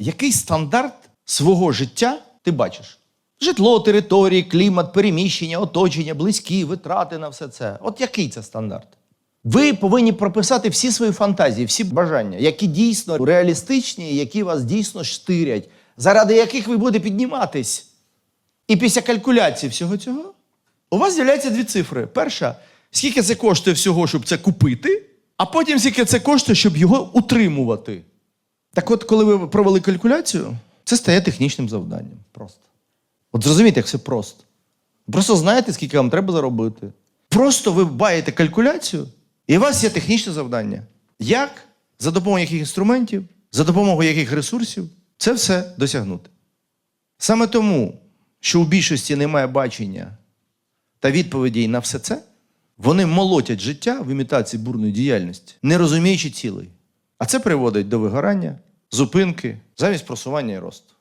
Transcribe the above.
який стандарт свого життя ти бачиш? Житло, території, клімат, переміщення, оточення, близькі, витрати на все це. От який це стандарт? Ви повинні прописати всі свої фантазії, всі бажання, які дійсно реалістичні, які вас дійсно штирять, заради яких ви будете підніматись. І після калькуляції всього цього у вас з'являються дві цифри. Перша, скільки це коштує всього, щоб це купити, а потім скільки це коштує, щоб його утримувати. Так от, коли ви провели калькуляцію, це стає технічним завданням. Просто. От зрозумійте, як все просто. Просто знаєте, скільки вам треба заробити. Просто ви баєте калькуляцію, і у вас є технічне завдання. Як, за допомогою яких інструментів, за допомогою яких ресурсів це все досягнути. Саме тому, що у більшості немає бачення та відповідей на все це, вони молотять життя в імітації бурної діяльності, не розуміючи цілей. А це приводить до вигорання, зупинки, замість просування і росту.